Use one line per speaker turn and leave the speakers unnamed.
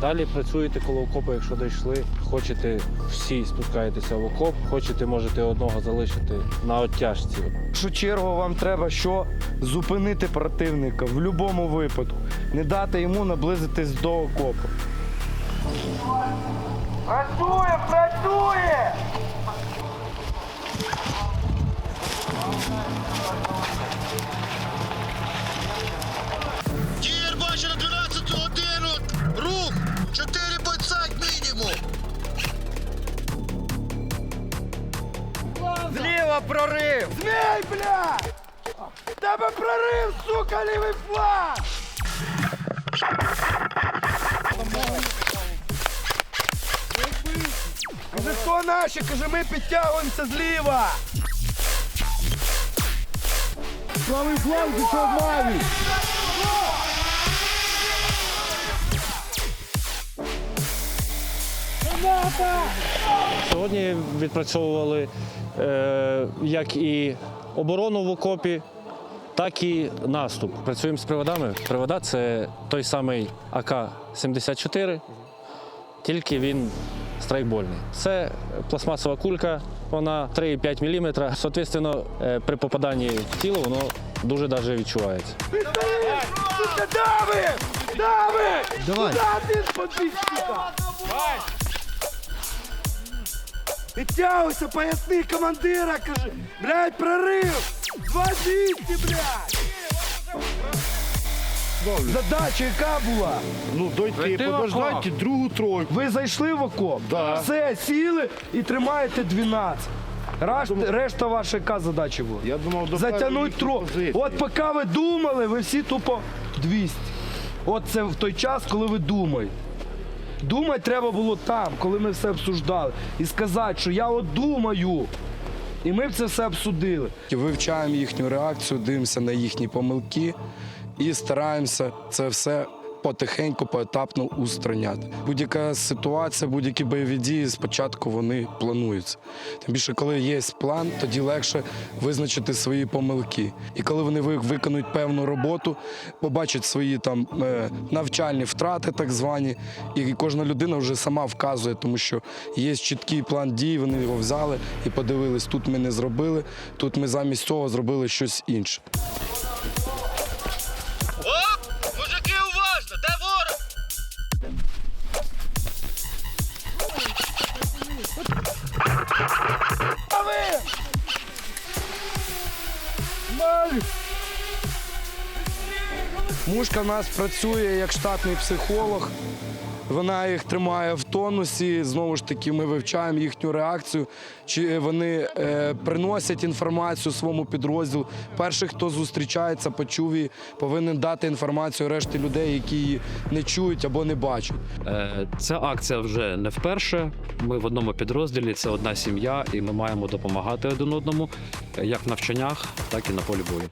Далі працюєте коло окопу, якщо дійшли. Хочете всі спускаєтеся в окоп, хочете, можете одного залишити на оттяжці.
В першу чергу вам треба що зупинити противника в будь-якому випадку, не дати йому наблизитись до окопу. Працює, працює! Зліва прорив! Змій, бля! Тебе прорив, сука, лівий фланг! Каже, хто наші? Каже, ми підтягуємося зліва! Правий фланг пішов маві!
Сьогодні відпрацьовували як і оборону в окопі, так і наступ. Працюємо з приводами. Привода це той самий АК-74, тільки він страйкбольний. Це пластмасова кулька, вона 3,5 мм. Соответственно, е, при попаданні в тіло воно дуже даже відчувається.
Сука, дави! Дави! Давай! Підтягуйся, поясни командира, каже. Блядь, прорив! 200, блядь! Задача яка була?
Ну, дойти, подождайте другу тройку.
Ви зайшли в окоп?
Да.
Все, сіли і тримаєте 12. Решта, решта ваша яка задача була?
Я думав, до
Затягнуть тро. От поки ви думали, ви всі тупо 200. От це в той час, коли ви думаєте. Думати треба було там, коли ми все обсуждали. І сказати, що я от думаю. І ми б це все обсудили.
Вивчаємо їхню реакцію, дивимося на їхні помилки і стараємося це все потихеньку, поетапно устраняти. Будь-яка ситуація, будь-які бойові дії спочатку вони плануються. Тим більше, коли є план, тоді легше визначити свої помилки. І коли вони ви- виконують певну роботу, побачать свої там е, навчальні втрати, так звані, і кожна людина вже сама вказує, тому що є чіткий план дій, вони його взяли і подивились, тут ми не зробили, тут ми замість цього зробили щось інше. Мушка в нас працює як штатний психолог. Вона їх тримає в тонусі. Знову ж таки, ми вивчаємо їхню реакцію, чи вони е, приносять інформацію своєму підрозділу. Перший, хто зустрічається, почув її, повинен дати інформацію решті людей, які її не чують або не бачать.
Е, Ця акція вже не вперше. Ми в одному підрозділі, це одна сім'я, і ми маємо допомагати один одному як в навчаннях, так і на полі бою.